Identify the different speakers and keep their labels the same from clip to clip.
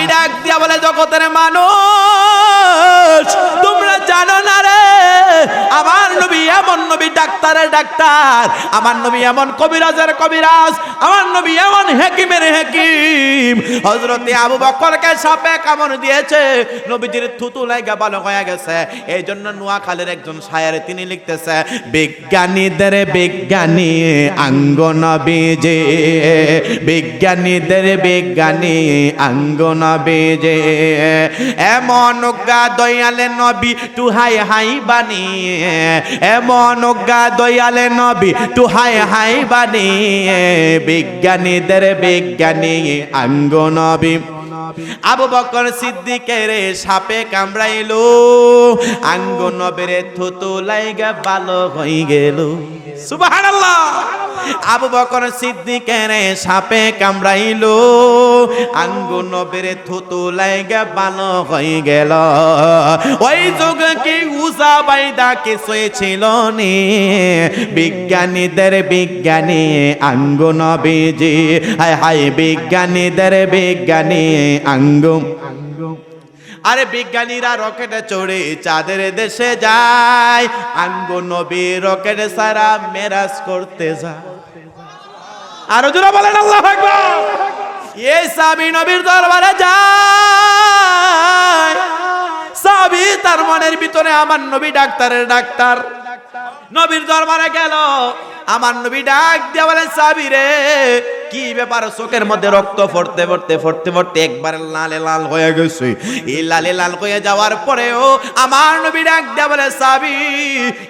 Speaker 1: নবী ডাক দিয়া বলে জগতের মানুষ তোমরা জানো না রে আমার নবী এমন নবী ডাক্তারের ডাক্তার। আমার নবী এমন কবিরাজের কবিরাজ, আমার নবী এমন হেকিমের হেকিম। হজরতে আবু বকরকে সাপে কামড় দিয়েছে, নবীজির থুতু লাগা ভালো হয়ে গেছে। এই জন্য নোয়াখালীর একজন শায়ারে তিনি লিখতেছে, বিজ্ঞানীদের বিজ্ঞানী আঙ্গ নবীজে, বিজ্ঞানীদের বিজ্ঞানী আঙ্গ নবীজে। এমন গা দয়ালে নবী টু হাই হাই বানি এমন গা দয়ালে নবী টু হাই হাই বানি বিজ্ঞানীদের বিজ্ঞানী আঙ্গ নবী। আবু বকর সিদ্দিকের সাপে কামড়াইলো, আঙ্গ নবেরে থুতু লাইগা ভালো হয়ে গেল। সুবহানাল্লাহ! আবু বকর সিদ্দিকের সাপে কামড়াইলো আঙ্গ নবেরে থুতু লাইগা ভালো হয়ে গেল। ওই যুগ কি উষা বাইদা কিছুই ছিল নি? বিজ্ঞানীদের বিজ্ঞানী আঙ্গ নবীজি। হায় হায় বিজ্ঞানীদের বিজ্ঞানী আঙ্গ। আরে বিজ্ঞানীরা রকেটে চড়ে চাঁদের দেশে যায়। আঙ্গ নবী রকেট সারা মেরাজ করতে যায়। আরও জোরা বলেন, আল্লাহ আকবার। এই সাবি নবীর দরবারে যায়। সাবি তার মনের ভিতরে আমার নবী ডাক্তারের ডাক্তার। নবীর দরবারে গেল। আমার নবী ডাক দিয়ে বলে, সাবি রে কি ব্যাপার? চোখের মধ্যে রক্ত ফরতে ফরতে ফরতে ফরতে একবার লালে লাল হয়ে গেছে। এই লালে লাল হয়ে যাওয়ার পরেও আমার নবী ডাক দিয়া বলে, সাবি,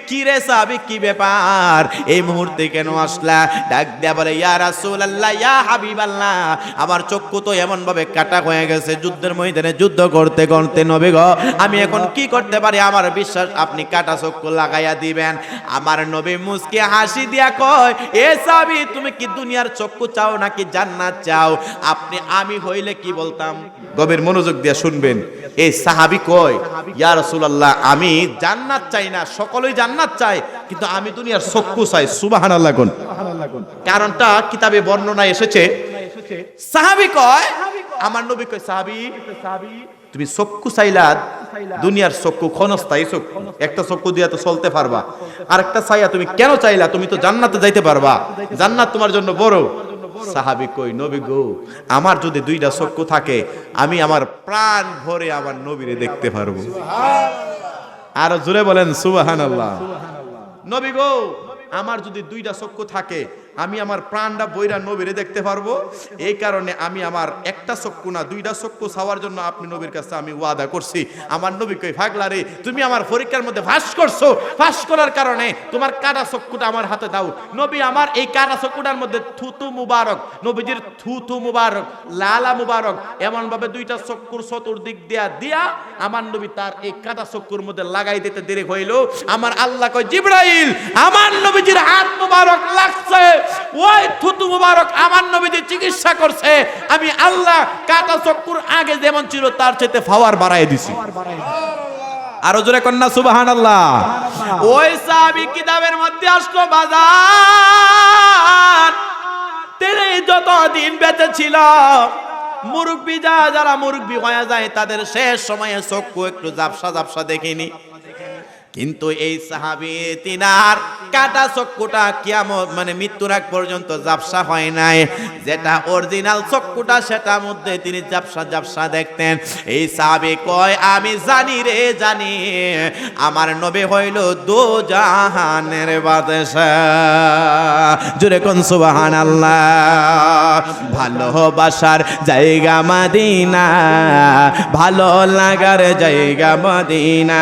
Speaker 1: কি রে সাবি, কি ব্যাপার? এই মুহূর্তে কেন আসলা? ডাক দিয়া বলে, ইয়া রাসূলুল্লাহ, ইয়া হাবিবাল্লাহ, আমার চক্ষু তো এমন ভাবে কাটা হয়ে গেছে, যুদ্ধের ময়দানে যুদ্ধ করতে করতে, নবী গো, আমি এখন কি করতে পারি? আমার বিশ্বাস, আপনি কাটা চক্ষু লাগাইয়া দিবেন। আমার নবী মুসকে হাসি দিয়া কয়, এ সাবি, তুমি কি দুনিয়ার চক্ষু চাও নাকি জান্নাত চাও? আপনি আমি হইলে কি বলতাম? গভীর মনোযোগ দিয়া শুনবেন। এই সাহাবি কয়, ইয়া রাসূলুল্লাহ, আমি জান্নাত চাই না, সকলেই জান্নাত চায়, কিন্তু আমি দুনিয়ার চক্ষু চাই। সুবহানাল্লাহ কোন। কারণটা কিতাবে বর্ণনা এসেছে। সাহাবি কয়, আমার নবী কয়, সাহাবি, তুমি চক্ষু চাইলা, দুনিয়ার চক্ষু ক্ষণস্থায়ী চক্ষু একটা চক্ষু দিয়া তো চলতে পারবা। আর একটা চাইয়া তুমি কেন চাইলা? তুমি তো জান্নাতে যাইতে পারবা। জান্নাত তোমার জন্য বড়। সাহাবি কই নবী গো আমার যদি দুইটা চক্ষু থাকে আমি আমার প্রাণ ভরে আমার নবীরে দেখতে পারব। আর জুড়ে বলেন সুবাহান আল্লাহ নবী গো আমার যদি দুইটা চক্ষু থাকে আমি আমার প্রাণটা বইরা নবীরে দেখতে পারব। এই কারণে আমি আমার একটা চক্ষু না, দুইটা চক্ষু ছাওয়ার জন্য আপনি নবীর কাছে আমি ওয়াদা করছি। আমার নবী কই ভাগলারে তুমি আমার পরীক্ষার মধ্যে ফাঁস করছ। ফাঁস করার কারণে তোমার কাটা চক্ষুটা আমার হাতে দাও। নবী আমার এই কাটা চক্ষুটার মধ্যে থুতু মুবারক, নবীজির থুতু মুবারক, লালা মুবারক, এমনভাবে দুইটা চক্ষুর চতুর্দিক দিয়া দিয়া আমার নবী তার এই কাটা চক্ষুর মধ্যে লাগাই দিতে দেরি হইল। আমার আল্লাহ কয়, জিব্রাইল, আমার নবীজির হাত মুবারক লাগছে। ওই থুতু মুবারক আমার নবীজি চিকিৎসা করছে। আমি আল্লাহ কাটা চক্ষুর আগে যেমন ছিল তার চাইতে ফাওয়ার বাড়াই দিছি। আরও জোরে কন্যা সুবাহান আল্লাহ ওই সাহাবি কিতাবের মধ্যে আসলো বাজার। তিনি যত দিন বেঁচে ছিল মুরব্বী যা যারা মুরব্বী হয়ে যায় তাদের শেষ সময়ে চক্ষু একটু জাপসা জাপসা দেখিনি। কিন্তু এই সাহাবি তিনার কাটা চক্ষুটা কিয়ামত মানে মৃত্যুর আগ পর্যন্ত জাপসা হয় নাই। যেটা অরিজিনাল চক্ষুটা সেটা মধ্যে তিনি জাপসা জাপসা দেখতেন। এই সাহাবি কয়, আমি জানি রে, জানি, আমার নবী হইল দো জাহানের বাদশাহ। জুরে কোন সুবাহান আল্লাহ ভালোবাসার জায়গা মাদিনা, ভালো লাগার জায়গা মদিনা।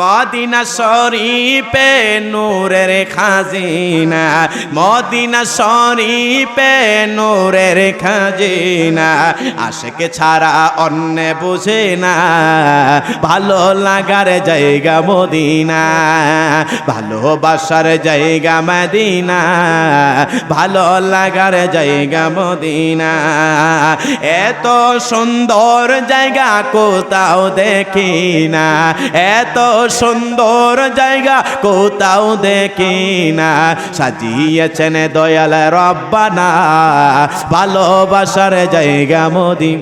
Speaker 1: মদিনা শরীফে নূরের খাজিনা, মদিনা শরীফে নূরের খাজিনা, আশেকে ছাড়া অন্য বুঝে না। ভালো লাগার জায়গা মদিনা ভালোবাসার জায়গা মদিনা, ভালো লাগার জায়গা মদিনা। এত সুন্দর জায়গা কোথাও দেখি না, এত সুন্দর জায়গা, কোথাও দেখি না। সাজিয়েছেন দয়াল রব্বানা, ভালোবাসার জায়গা মোদি।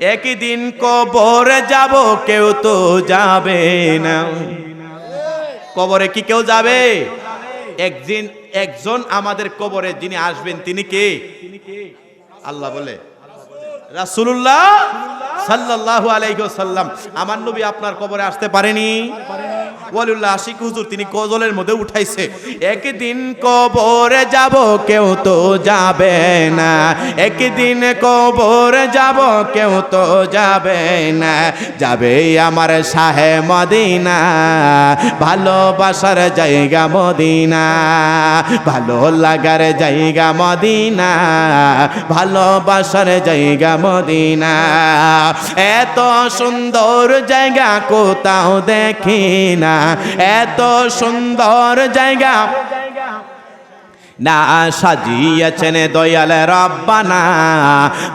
Speaker 1: একদিন কবরে যাব, কেউ তো যাবে না। কবরে কি কেউ যাবে? একদিন, একজন আমাদের কবরে যিনি আসবেন, তিনি কে? আল্লাহ বলে। রাসূলুল্লাহ সাল্লাহ আলাইকুম ওয়াসাল্লাম। আমার নবী আপনার কবরে আসতে পারেনি? ওয়ালিউল্লাহ আশিক হুজুর, তিনি কজলের মধ্যে উঠাইছে। একদিন কবরে যাব, কেউ তো যাবে না। একদিন কবরে যাব, কেউ তো যাবে না। যাবে আমার শাহে মদিনা, ভালোবাসার জায়গা মদিনা, ভালো লাগার জায়গা মদিনা, ভালোবাসার জায়গা মদিনা। এত সুন্দর জায়গা কোথাও দেখি না এত সুন্দর জায়গা। না সাজিয়েছেন দয়াল রব্বানা।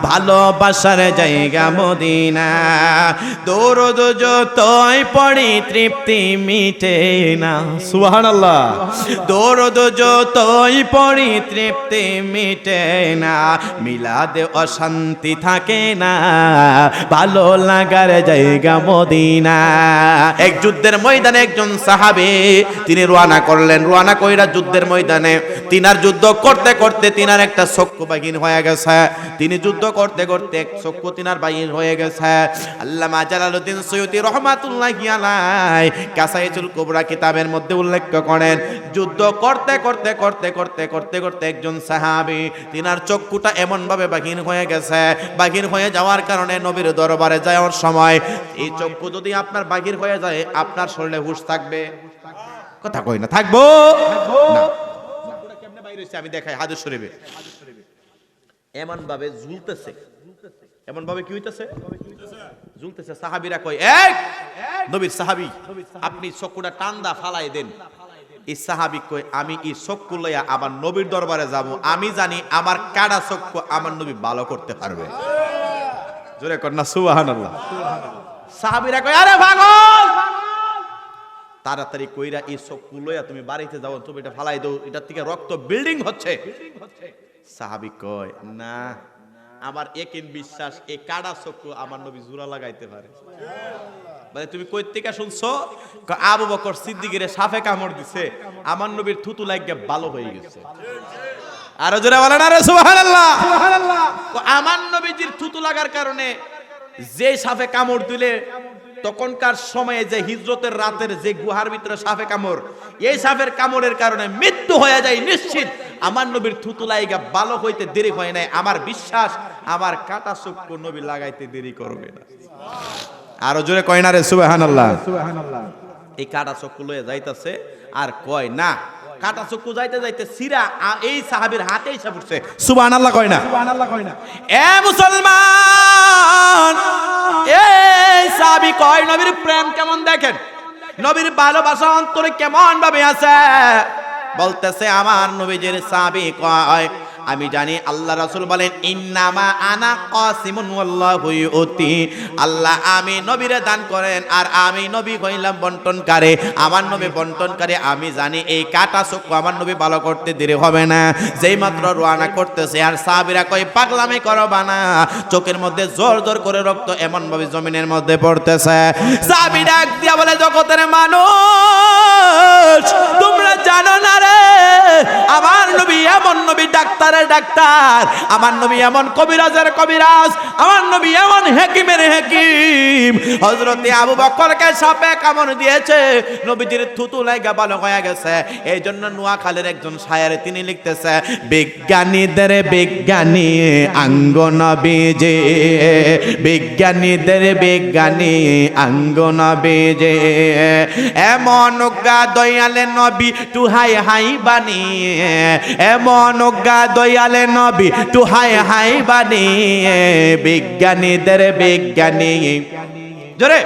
Speaker 1: ভালোবাসার জায়গা মদিনা। দৌড় যতই পড়ি, তৃপ্তি মিটে না। সুহান আল্লাহ দৌড় যতই পড়ি, তৃপ্তি মিটে না। মিলাদে অশান্তি থাকে না। ভালো লাগার জায়গা মদিনা। এক যুদ্ধের ময়দানে একজন সাহাবে, তিনি রোয়ানা করলেন। রোয়ানা কইরা যুদ্ধের ময়দানে তিনার যুদ্ধ করতে করতে তিনার একটা চক্ষু বাগিন হয়ে গেছে। তিনি যুদ্ধ করতে করতে এক চক্ষু তিনার বাগিন হয়ে গেছে। আল্লামা জালালউদ্দিন সৈয়দি রহমাতুল্লাহি আলাই কাসাইতুল কুবরা কিতাবের মধ্যে উল্লেখ করেন, যুদ্ধ করতে করতে করতে করতে করতে করতে একজন সাহাবী তিনার চক্ষুটা এমন ভাবে বাগিন হয়ে গেছে। বাগির হয়ে যাওয়ার কারণে নবীর দরবারে যাওয়ার সময় এই চক্ষু যদি আপনার বাগির হয়ে যায়, আপনার শরীরে হুশ থাকবে। কথা কই না, থাকব? কেমনে আমি দেখাই, হাদিস শরীফে। এমন ভাবে ঝুলতেছে। এমন ভাবে কি হইতেছে? ঝুলতেছে। সাহাবীরা কয় এক নবীর সাহাবী, আপনি চক্ষুটা টান্দা ফালাই দেন। এই সাহাবী কই আমি এই চক্ষু লইয়া আবার নবীর দরবারে যাব। আমি জানি আমার কাটা চক্ষু আমার নবী ভালো করতে পারবে। জোরে কর না, সুবহানাল্লাহ। সাহাবীরা কয়, আরে পাগল তাড়াতাড়ি কইরা এই চক্ষু লইয়া তুমি বাড়িতে যাও তুমি এটা ফালাই দাও এটা থেকে রক্ত বিল্ডিং হচ্ছে। সাহাবি কয় না আমার একিন বিশ্বাস এই কাটা চক্ষু আমার নবী জোড়া লাগাইতে পারে। মানে তুমি কই থেকে শুনছো আবু বকর সিদ্দিকের সাফে কামড় দিছে আমার নবীর থুতু লাগিয়ে ভালো হয়ে গেছে। আরও জোরে বলেন আরে সুবহানাল্লাহ! কয়, আমার নবীজির থুতু লাগার কারণে যে সাফে কামড় দিলে তখনকার সময়ে যে হিজরতের রাতের যে গুহার ভিতরে সাফে কামড় এই সাফের কামড়ের কারণে মৃত্যু হয়ে যায় নিশ্চিত। আমার নবীর থুতু লাইগা ভালো হইতে দেরি হয় নাই। আমার বিশ্বাস আমার কাটা চক্ষু নবী লাগাইতে দেরি করবে না। আরও জোরে কয় না রে সুবহানাল্লাহ। এই কাটা চক্ষু লয়ে যাইতাছে আর কয় না। কাটা চক্ষু যাইতে যাইতে সিরা এই সাহাবীর হাতে এসে পড়ছে। সুবহানাল্লাহ কয় না। এ মুসলমান! এই সাহাবী কয়, নবীর প্রেম কেমন দেখেন? নবীর ভালোবাসা অন্তরে কেমন ভাবে আছে? বলতেছে, আমার নবীজির সাহাবী কয় আমি জানি আল্লাহ রাসূল বলেন, ইন্নামা আনা কাসিমুন আল্লাহ আমি নবীরে দান করেন আর আমি নবী হইলাম বন্টনকারী। আমার নবী বন্টনকারী, আমি জানি এই কাটা চক্ষু আমার নবী ভালো করতে দেরি হবে না। যেই মাত্র রোয়ানা করতেছে, আর সাহাবীরা কই পাগলামি করো বানা। চোখের মধ্যে জোর জোর করে রক্ত এমন ভাবে জমিনের মধ্যে পড়তেছে। সাহাবী ডাক দিয়া বলে, জগতের মানুষ, তোমরা জানো না রে, আমার নবী এমন নবী ডাক্তারের ডাক্তার, আমার নবী এমন কবিরাজের কবিরাজ, আমার নবী এমন হেকিমের হেকিম। হজরতে আবু বকরকে সাপে কামড় দিয়েছে, নবীজির থুতু লাগা ভালো হয়ে গেছে। এই জন্য নোয়াখালীর একজন শায়ের তিনি লিখতেছে, বিজ্ঞানীদের বিজ্ঞানী আঙ্গ নবীজে, বিজ্ঞানীদের বিজ্ঞানী আঙ্গ নবীজে। এমন গা দয়ালে নবী তু হাই হাই বানি এমন গা দয়ালে নবী, তু হাই হাই বানি বিজ্ঞানীদের বিজ্ঞানী। জোরে,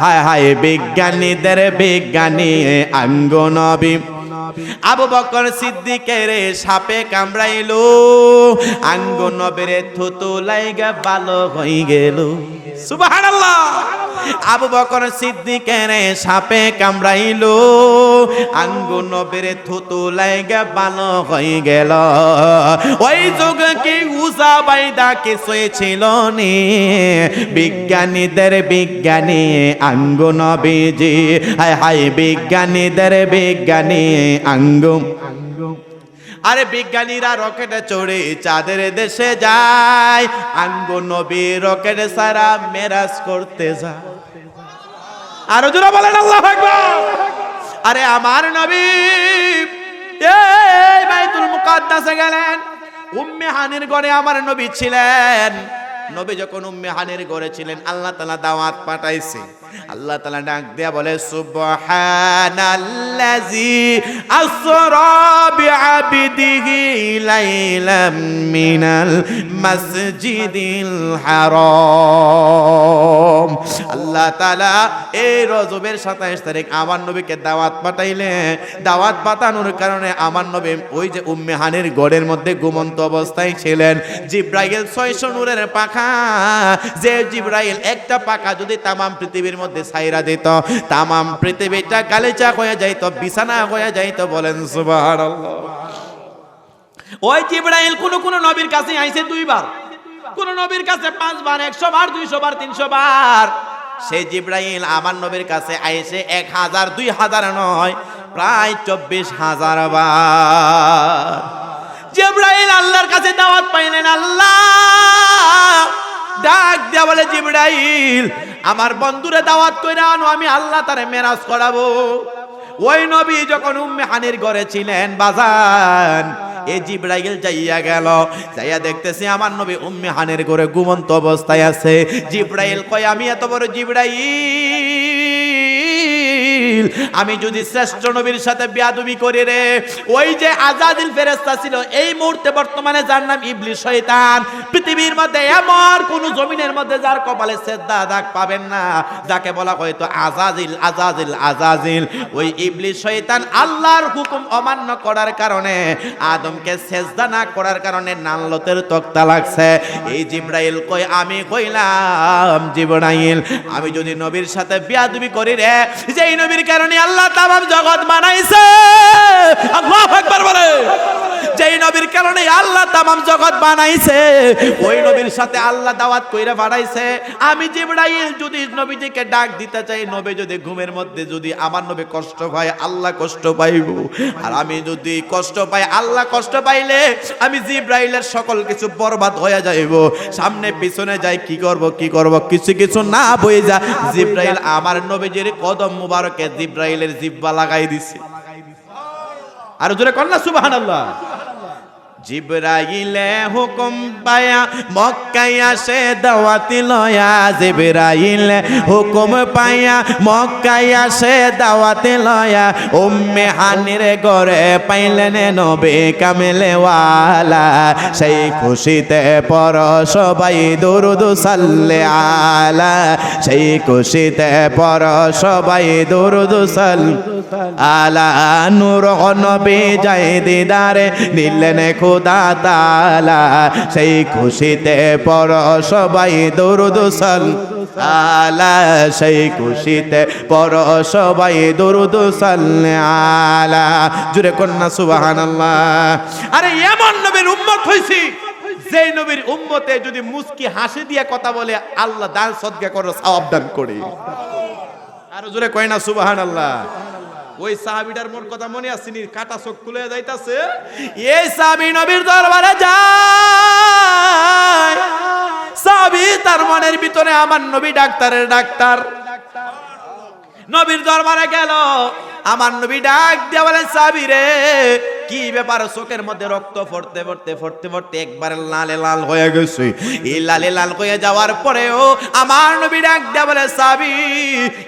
Speaker 1: হায় হায় বিজ্ঞানীদের বিজ্ঞানী, আঙ্গ নবী। আবু বকর সিদ্দিকের সাপে কামড়াইলো। আঙ্গ নবেরে থুতু লাইগা ভালো হয়ে গেল। সুবহানাল্লাহ। আবু বকর সিদ্দিকের সাপে কামড়াইলো। আঙ্গ নবেরে থুতু লাইগা ভালো হয়ে গেল। ওই যুগ কি উসা বাইদা কিছুই ছিল নি। বিজ্ঞানীদের বিজ্ঞানী আঙ্গ নবীজি। হায় হায় বিজ্ঞানীদের বিজ্ঞানী। আঙ্গ আরে বিজ্ঞানীরা রকেটে চড়ে চাঁদের দেশে যায়। আঙ্গ নবী রকেট সারা মেরাজ করতে যায়। আরও জোরে বলেন, আল্লাহ আরে আমার নবী, এই বাইতুল মুকাদ্দাসে গেলেন। উম্মে হানির ঘরে আমার নবী ছিলেন। নবী যখন উম্মে হানির ঘরে ছিলেন, আল্লাহ তাআলা দাওয়াত পাঠাইছে। আল্লাহ তাআলা ডাক দেয়া বলে, সুবহানাল্লাজি আসরা বিআবদিহি লাইলাম মিনাল মাসজিদিল হারাম। আল্লাহ তাআলা এই রজবের 27 তারিখ আমার নবীকে দাওয়াত পাঠাইলে। দাওয়াত পাঠানোর কারণে আমার নবী ওই যে উম্মে হানির গড়ের মধ্যে ঘুমন্ত অবস্থায় ছিলেন। জিব্রাইল 600 নূরের পাখা যে জিব্রাইল একটা পাখা যদি তামাম পৃথিবীর মধ্যে ছাইরা দিত তামাম পৃথিবীটা গালিচা হয়ে যাইত বিছানা হয়ে যাইত বলেন সুবহানাল্লাহ। ওই জিব্রাইল কোন কোন নবীর কাছে আইছে দুইবার। কোন নবীর কাছে পাঁচবার একশো বার দুইশো বার তিনশো বার সেই জিব্রাইল আমার নবীর কাছে আইছে এক হাজার দুই হাজার নয় প্রায় চব্বিশ হাজার বার। জিব্রাইল আল্লাহর কাছে দাওয়াত পাইলেন, আল্লাহ, ডাক দেয়া বলে, জিব্রাইল, আমার বন্ধুরে দাওয়াত করে আনো, আমি আল্লাহ তারে মেরাজ করাবো। ওই নবী যখন উম্মে হানির ঘরে ছিলেন বাজান, এ জিব্রাইল যাইয়া গেল। যাইয়া দেখতেছি আমার নবী উম্মে হানির ঘরে ঘুমন্ত অবস্থায় আছে। জিব্রাইল কয়, আমি এত বড় জিব্রাইল? আমি যদি শ্রেষ্ঠ নবীর সাথে বিয়াদবি করি রে, ওই যে আজাদিল ফেরেস্তা ছিল, এই মুহূর্তে বর্তমানে যার নাম ইবলিস শয়তান। পৃথিবীর মধ্যে এমন কোন জমিনের মধ্যে যার কপালে সেদ্দা দাগ পাবেন না, যাকে বলা হয়তো আজাজিল আজাজিল আজাজিল। ওই ইবলিস শয়তান আল্লাহর হুকুম অমান্য করার কারণে, আদমকে সেজদা না করার কারণে নাল্লতের তক্তা লাগছে। এই জিব্রাইল কই আমি কইলাম, জিব্রাইল, আমি যদি নবীর সাথে বিয়াদবি করি রে, যেই নবীর কারণে আল্লাহ তামাম জগৎ বানাইছে। আল্লাহু আকবার বলে। যেই নবীর কারণে আল্লাহ জগৎ বানাইছে, ওই নবীর সাথে আল্লাহ দাওয়াত বানাইছে। আমি জিব্রাইল যদি নবীজিকে ডাক দিতে চাই, নবী যদি ঘুমের মধ্যে যদি আমার নবী কষ্ট পায়, আল্লাহ কষ্ট পাইব। আর আমি যদি কষ্ট পাই, আল্লাহ কষ্ট পাইলে আমি জিব্রাইলের সকল কিছু বরবাদ হয়ে যাইব। সামনে পিছনে যাই, কি করব কি করব, কিছু কিছু না বই যা জিব্রাইল আমার নবীজির কদম মুবারকে জিব্রাইলের জিব্বা লাগাই দিছে। আর জোরে কন্যা সুবহানাল্লাহ। জিব্রাইলে হুকুম পায়া, মক্কায় আসে দাওয়াতি লয়া। জিব্রাইলে হুকুম পায়া, মক্কায় আসে দাওয়াতি লয়া। উম্মে হানির ঘরে পাইলেন নবে কামেলে ওয়ালা সেই খুশিতে পর সবাই দুরুদ সাল্লে আলা। সেই খুশিতে পর সবাই দুরুদ সাল আলা। নূর নবী যাই দিদারে নিলেন খোদা তালা সেই খুশিতে পর সবাই দরুদ আলা, সেই খুশিতে পর সবাই দরুদ আলা জুরে কন্যা সুবহানাল্লাহ। আরে এমন নবীর উম্মত হইছি, যেই নবীর উম্মতে যদি মুস্কি হাসি দিয়ে কথা বলে, আল্লাহ দান সদকা করো সওয়াব দান করে। আরও জোরে কয় না সুবহানাল্লাহ। ওই সাহাবিটার মোর কথা মনে আসেনি কাটা চোখ খুলে যাইতাছে। এই সাহাবি নবীর দরবারে যায়। সাহাবি তার মনের ভিতরে আমার নবী ডাক্তারের ডাক্তার। নবীর দরবারে গেল। আমার নবী ডাক দিয়া বলেন, সাবি রে, কি ব্যাপার? চোখের মধ্যে রক্ত ফরতে ফরতে ফরতে ফরতে একবারে লালে লাল হয়ে গেছে। এই লালে লাল হয়ে যাওয়ার পরেও আমার নবী ডাক দিয়া বলে, সাবি,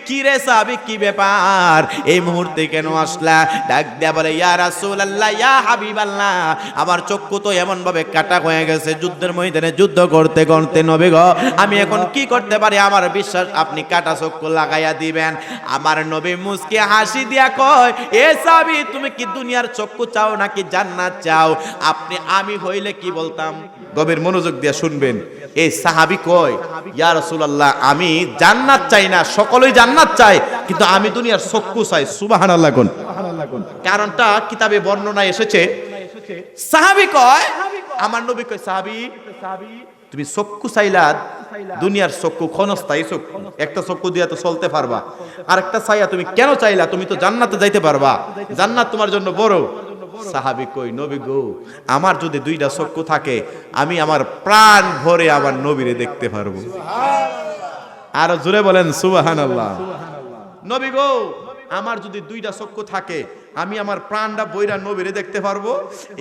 Speaker 1: কি রে সাবি, কি ব্যাপার? এই মুহূর্তে কেন আসলা? ডাক দিয়া বলে, ইয়া রাসূলুল্লাহ, ইয়া হাবিবাল্লাহ, আমার চক্ষু তো এমন ভাবে কাটা হয়ে গেছে, যুদ্ধের ময়দানে যুদ্ধ করতে করতে নবী গো, আমি এখন কি করতে পারি? আমার বিশ্বাস, আপনি কাটা চক্ষু লাগাইয়া দিবেন। আমার নবী মুসকে হাসি দিয়া আমি সাহাবি জান্নাত চাই না, সকলেই জান্নাত চায়, কিন্তু আমি দুনিয়ার চক্ষু চাই। সুবহানাল্লাহ কোন। কারণটা কিতাবে বর্ণনা এসেছে। সাহাবি কয়, আমার নবী কয়, সাহাবি তুমি চক্ষু চাইলা দুনিয়ার চক্ষু ক্ষণস্থায়ী চক্ষু। একটা চক্ষু দিয়া তো চলতে পারবা। আর একটা চাইয়া তুমি কেন চাইলা? তুমি তো জান্নাতে যাইতে পারবা। জান্নাত তোমার জন্য বড়। সাহাবি কই নবী গো আমার যদি দুইটা চক্ষু থাকে আমি আমার প্রাণ ভরে আমার নবীরে দেখতে পারব। আর জোরে বলেন সুবাহান আল্লাহ নবী গো আমার যদি দুইটা চক্ষু থাকে আমি আমার প্রাণটা বইরা নবীরে দেখতে পারব।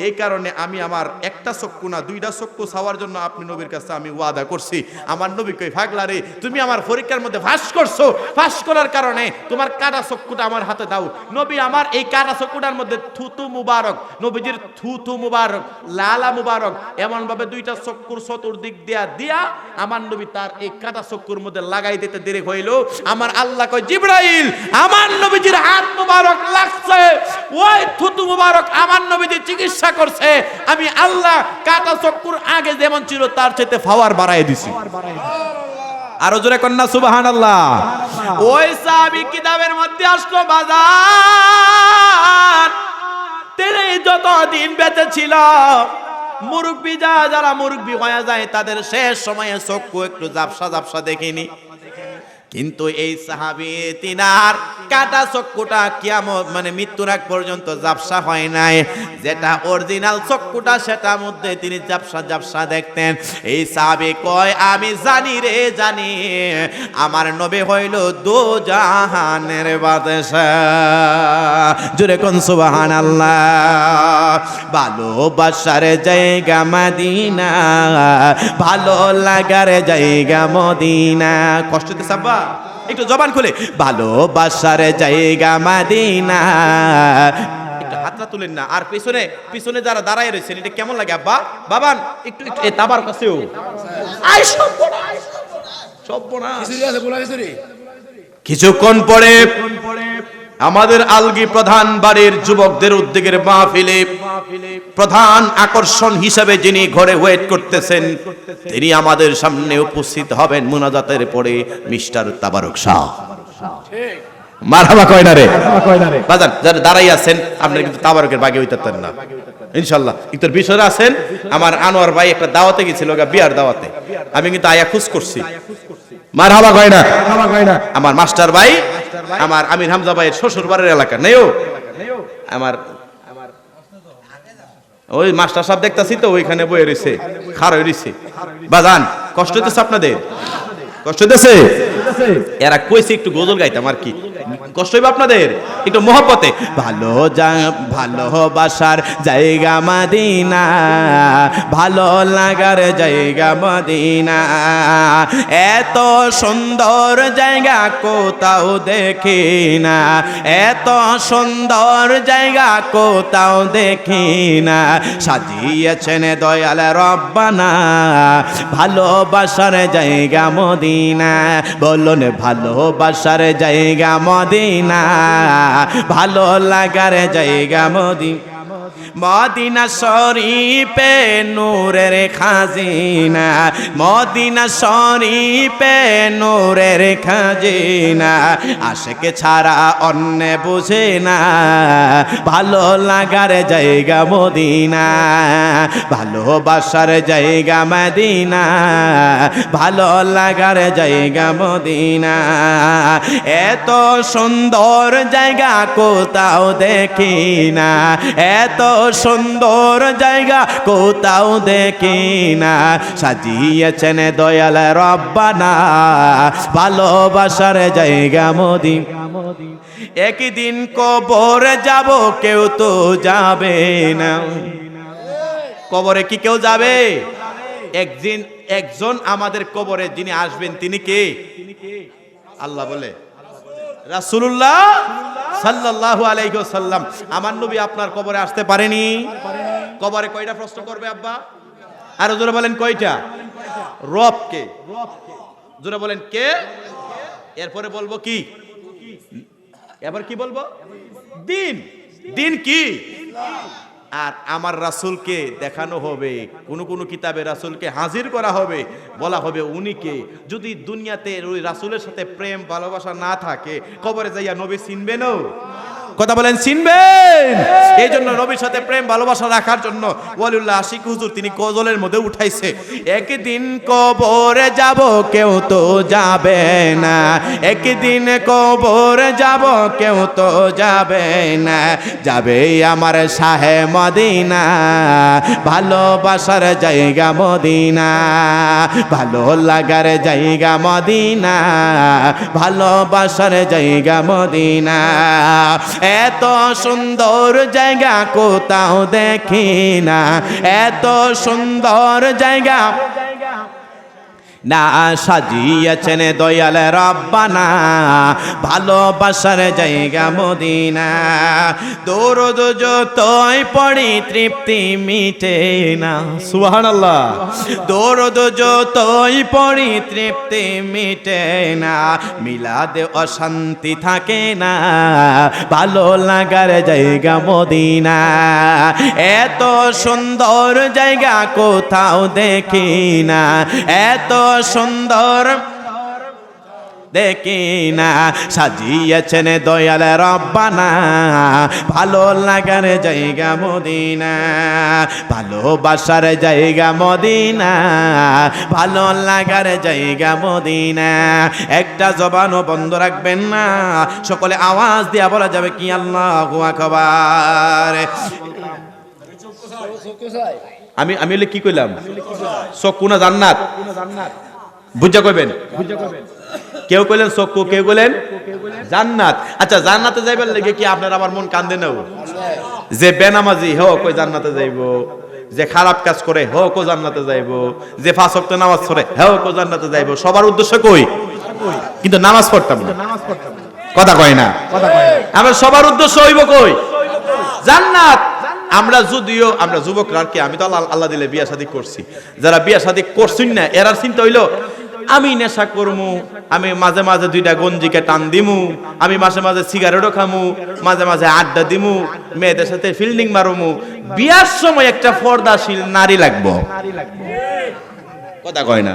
Speaker 1: এই কারণে আমি আমার একটা চক্ষু না, দুইটা চক্ষু ছাওয়ার জন্য আপনি নবীর কাছে আমি ওয়াদা করছি। আমার নবী কই ফাগলা রে, তুমি আমার পরীক্ষার মধ্যে ফাঁস করছ। ফাঁস করার কারণে তোমার কাটা চক্ষুটা আমার হাতে দাও। নবী আমার এই কাটা চক্ষুটার মধ্যে থুতু মুবারক, নবীজির থুতু মুবারক, লালা মুবারক এমন ভাবে দুইটা চক্ষুর চতুর্দিক দিয়া দিয়া আমার নবী তার এই কাটা চক্ষুর মধ্যে লাগাই দিতে দেরি হইল। আমার আল্লাহ কয়, জিব্রাইল, আমার নবীজির হাত মুবারক লাগছে। ওই থুতু মুবারক আমার নবীজি চিকিৎসা করছে। আমি আল্লাহ কাটা চক্ষুর আগে যেমন ছিল তার চাইতে ফাওয়ার বাড়াই দিছি। আরও জোরে কন্যা সুবাহান আল্লাহ ওই সাহাবি কিতাবের মধ্যে আসলো বাজার। তিনি যত দিন বেঁচে ছিল মুরব্বী যা যারা মুরব্বী হয়ে যায় তাদের শেষ সময়ে চক্ষু একটু জাপসা জাপসা দেখিনি। কিন্তু এই সাহাবি তিনার কাটা চক্ষুটা কিয়ামত মানে মৃত্যুর আগ পর্যন্ত জাপসা হয় নাই। যেটা অরিজিনাল চক্ষুটা সেটা মধ্যে তিনি জাপসা জাপসা দেখতেন। এই সাহাবি কয়, আমি জানি রে, জানি, আমার নবী হইল দো জাহানের বাদশাহ। জুরে কোন সুবাহান আল্লাহ ভালোবাসার জায়গা মদিনা, ভালো লাগার জায়গা মদিনা। কষ্ট দিতে সাব্বা একটু জবান খুলে। ভালোবাসার জায়গা মাদিনা। একটু হাতটা তুলেন না। আর পিছনে পিছনে যারা দাঁড়ায় রয়েছেন এটা কেমন লাগে? আব্বা বাবান একটু একটু এ তাবার কাছেও। আই কিছুক্ষণ পরে আমাদের আলগি প্রধান বাড়ির যুবকদের উদ্যোগের মাহফিলে প্রধান আকর্ষণ হিসেবে যিনি ঘরে ওয়েট করতেছেন তিনি আমাদের সামনে উপস্থিত হবেন মুনাজাতের পরে মিস্টার তাবারক শাহ। মারহাবা কয় না রে? বাজান যারা দাঁড়াই আছেন আপনারা কিন্তু তাবারকের বাগে হইতেন না। ইনশাল্লাহ একটু বিষয় আছেন আমার আনোয়ার ভাই একটা দাওয়াতে গেছিল বিয়ার দাওয়াতে। আমি কিন্তু আয়া খুশ করছি। মারহাবা কয় না আমার মাস্টার ভাই আমার আমির হামজা ভাইয়ের শ্বশুর বাড়ির এলাকা। নেও। আমার ওই মাস্টার সাহেব দেখতেছি তো, ওইখানে বয়ে রয়েছে হয়ে রয়েছে বাজান, কষ্ট হইতেছে আপনাদের? কষ্ট হইতেছে? এরা কইছে একটু গজল গাইতাম আর কি। কষ্ট হইবে আপনাদের? একটু মহব্বতে। ভালো ভালোবাসার জায়গা মাদিনা। ভালো লাগার জায়গা মদিনা। এত সুন্দর জায়গা কোথাও দেখি না এত সুন্দর জায়গা কোথাও দেখি না সাজিয়েছেন দয়াল রব্বানা। ভালোবাসার জায়গা মদিনা। বলুন ভালোবাসার জায়গা মদিনা ভালো লাগার জায়গা মদিনা। মদিনা শরীফে নূরের খাজিনা। মদিনা শরীফে নূরের খাজিনা। আশেকে ছাড়া অন্য বুঝে না। ভালো লাগার জায়গা মদিনা। ভালোবাসার জায়গা মদিনা। ভালো লাগার জায়গা মদিনা। এত সুন্দর জায়গা কোথাও দেখি না। এত সুন্দর জায়গা কোথাও দেখি না সাজিয়েছেন দয়াল রব্বানা। ভালোবাসার জায়গা মোদি একদিন কবর যাব, কেউ তো যাবে না। কবরে কি কেউ যাবে? একদিন, একজন আমাদের কবরে যিনি আসবেন, তিনি কে? আল্লাহ বলে। রাসূলুল্লাহ সাল্লাহ আলাইহি সাল্লাম আমার নবী আপনার কবরে আসতে পারেনি। কবরে কয়টা প্রশ্ন করবে আব্বা? আর জোরে বলেন কয়টা? রব কে জোরে বলেন কে? এরপরে বলব কি? এবার কি বলব? দিন। দিন কি? আর আমার রাসুলকে দেখানো হবে, কোন কোন কিতাবে রাসুলকে হাজির করা হবে, বলা হবে উনিকে যদি দুনিয়াতে ওই রাসুলের সাথে প্রেম, ভালোবাসা না থাকে, কবরে যাইয়া নবী চিনবেনও কথা বলেন, চিনবেন? এই জন্য নবীর সাথে প্রেম, ভালোবাসা রাখার জন্য ওয়ালিউল্লাহ আশিক হুজুর তিনি কজলের মধ্যে উঠাইছে। একদিন কবরে যাব, কেউ তো যাবে না। একদিন কবরে যাব, কেউ তো যাবে না। যাবে আমার শাহে মদিনা, ভালোবাসার জায়গা মদিনা, ভালো লাগার জায়গা মদিনা, ভালোবাসার জায়গা মদিনা। এত সুন্দর জায়গা কোথাও দেখি না। এত সুন্দর জায়গা না সাজিয়েছেন দয়াল রব্বানা ভালোবাসার জায়গা মদিনা। দৌড় যতই পড়ি তৃপ্তি মিটে না। সুহান আল্লাহ দৌড় যতই পড়ি তৃপ্তি মিটে না। মিলাদে অশান্তি থাকে না। ভালো লাগার জায়গা মদিনা। এত সুন্দর জায়গা কোথাও দেখি না। এত সুন্দর। দেখি না সাজিয়েছেন দয়াল রব্বানা। ভালো লাগার জায়গা মদিনা। ভালোবাসার জায়গা মদিনা। ভালো লাগার জায়গা মদিনা। একটা জবানও বন্ধ রাখবেন না। সকলে আওয়াজ দিয়া বলা যাবে কি আল্লাহ আকবার। আমি আমি হলে কি কইলাম? চক্ষু না জান্নাত। বুঝা কইবেন? কেউ কইলেন চক্ষু কেউ কইলেন জান্নাত। আচ্ছা জান্নাতে যাইবার লাগে কি আপনার আমার মন কান্দে নাও যে বেনামাজি, হে, কই জান্নাতে যাইব। যে খারাপ কাজ করে, হে কো জান্নাতে যাইব। যে ফাঁসক্ত নামাজ পড়ে, হে কো জান্নাতে যাইব। সবার উদ্দেশ্য কই? কিন্তু নামাজ পড়তাম না। কথা কয় না? আমরা সবার উদ্দেশ্য হইব কই? জান্নাত। আমরা যদিও, আমরা যুবকরা আর কি, আমি তো আল্লাহ আল্লাহ দিলে বিয়া শাদী করছি। যারা বিয়া শাদী করছেন না এরার চিন্তা হইল, আমি নেশা করমু, আমি মাঝে মাঝে দুইটা গঞ্জিকে টান দিমু, আমি মাঝে মাঝে সিগারেটও খামু, মাঝে মাঝে আড্ডা দিমু, মেয়েদের সাথে ফিল্ডিং মারমু। বিয়ার সময় একটা পর্দাশীল নারী লাগবো। কথা কয় না?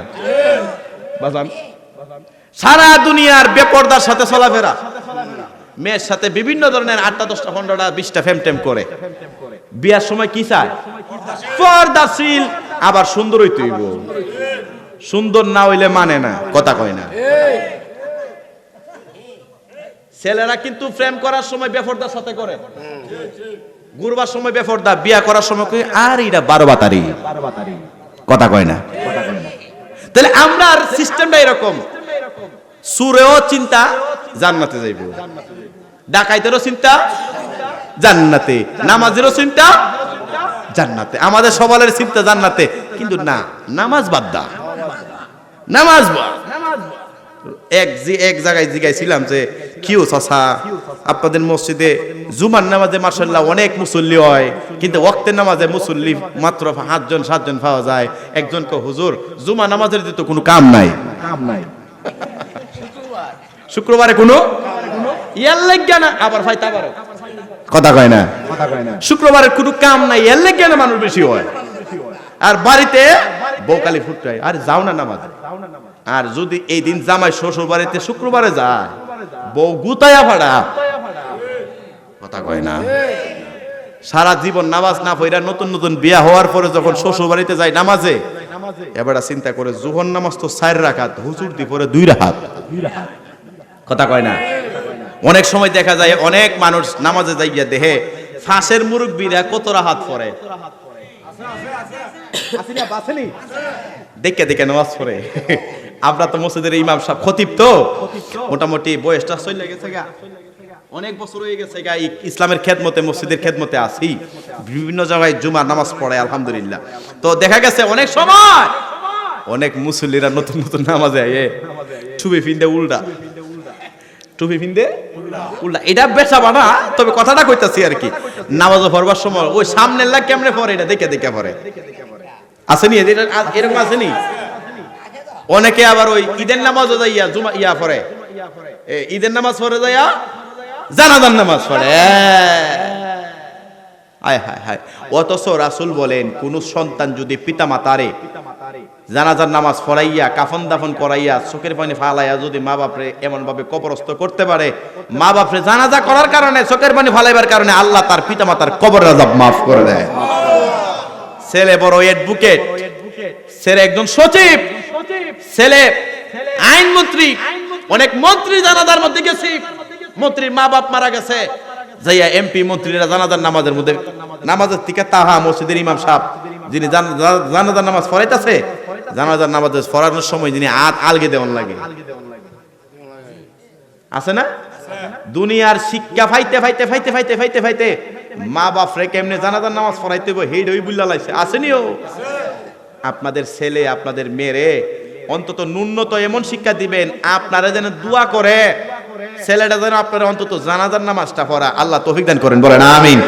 Speaker 1: সারা দুনিয়ার বেপর্দার সাথে চলাফেরা। মেয়ের সাথে বিভিন্ন ধরনের আটটা দশটা পনেরোটা বিশটা ফেম টেম করে। বিয়ার সময় কি চায়? আবার সুন্দর হইতে হইব। সুন্দর না হইলে মানে না, কথা কয় না। ছেলেরা কিন্তু প্রেম করার সময় বেফরদার সাথে করে। ঘুরবার সময় বেফরদা বিয়া করার সময় আর এটা বারো বাতারি। কথা কয় না। তাহলে আমরা সিস্টেমটা এরকম। সুরেও চিন্তা, জান্নাতে যাইব। ডাকাইতেরও চিন্তা, জান্নাতে। নামাজেরও চিন্তা, জান্নাতে। আমাদের সবালের চিন্তা জান্নাতে। কিন্তু না, নামাজ বাদ দা। নামাজ এক এক জায়গায় জিগাইছিলাম যে কিও চাষা আপনাদের মসজিদে জুমার নামাজে মার্শাল্লাহ অনেক মুসল্লি হয়, কিন্তু ওয়াক্তের নামাজে মুসল্লি মাত্র সাতজন সাতজন পাওয়া যায়। একজনকে হুজুর জুমা নামাজের তো কোনো কাম নাই। কাম নাই। শুক্রবারে কোনো? ইয়ার লাগা না আবার ফাইতে আবার কথা কয় না। শুক্রবারের কোনো কাম নাই এলে কেন মানুষ বেশি হয়। আর বাড়িতে বউকালি ফুটায় আর যাও না নামাজ। আর যদি এই দিন জামাই শ্বশুর বাড়িতে শুক্রবারে যায় বউ গুতায়া ভাড়া কথা কয় না। সারা জীবন নামাজ না পড়া নতুন নতুন বিয়া হওয়ার পরে যখন শ্বশুর বাড়িতে যায় নামাজে এবার চিন্তা করে জোহর নামাজ তো চার রাখাত হুজুর দি পরে দুই রাখাত কথা কয় না? অনেক সময় দেখা যায় অনেক মানুষ নামাজে যাইয়া দেহে ফাঁসের মুরব্বীরা কত রাহাত পরে দেখে দেখে নামাজ পড়ে। আমরা তো মসজিদের ইমাম সাহেব খতিব তো। মোটামুটি বয়সটা চলে গেছে অনেক বছর হয়ে গেছে গা ইসলামের খেদমতে, মসজিদের খেদমতে আছি। বিভিন্ন জায়গায় জুমার নামাজ পড়ে, আলহামদুলিল্লাহ। তো দেখা গেছে অনেক সময় অনেক মুসল্লিরা নতুন নতুন নামাজে ছুবি ফিন্দে উল্টা। টুপি ফিন্দে উল্টা এটা বেচা বানা তবে কথাটা কইতাছি আর কি। নামাজ পড়বার সময়, ওই সামনের লাগ কেমনে পড়ে এটা? দেখে দেখে পড়ে। আসেনি এটা আ- এরকম আসেনি অনেকে আবার ওই ঈদের নামাজও যাইয়া জুমা ইয়া পড়ে। ঈদের নামাজ পড়ে যাইয়া জানাজার নামাজ পড়ে। আয়, হায় হায়। অথচ রাসূল বলেন, কোন সন্তান যদি পিতা মাতারে জানাজার নামাজ পড়াইয়া, কাফন দাফন করাইয়া, চোখের পানি ফালাইয়া যদি মা বাপরে এমন ভাবে কবরস্থ করতে পারে, মা বাপরে জানাজা করার কারণে, চোখের পানি ফালাইবার কারণে আল্লাহ তার পিতা মাতার কবর আযাব মাফ করে দেয়। ছেলে বড় অ্যাডভোকেট ছেলে একজন সচিব, ছেলে আইনমন্ত্রী, অনেক মন্ত্রী জানাজার মধ্যে গেছি। মন্ত্রীর মা বাপ মারা গেছে। যাইয়া এমপি মন্ত্রীরা জানাজার নামাজের মধ্যে নামাজের থেকে তাহা মসজিদের ইমাম সাহেব, যিনি জান- জান- জানাজার নামাজ পড়াইতেছে জানাজার নামাজ পড়ানোর সময় যিনি আত আলগে দেওয়ান লাগে। আছে না? দুনিয়ার শিক্ষা ফাইতে ফাইতে ফাইতে ফাইতে ফাইতে ফাইতে মা বাপ রে কেমনে জানাজার নামাজ হবে হেই ওই বুল্লা লাইছে আসেনিও আপনাদের ছেলে, আপনাদের মেয়েরে অন্তত ন্যূনত এমন শিক্ষা দিবেন, আপনারা যেন দোয়া করে ছেলেটা যেন আপনার অন্তত জানাজার নামাজটা পড়া আল্লাহ তফিক দান করেন বলেন আমিন।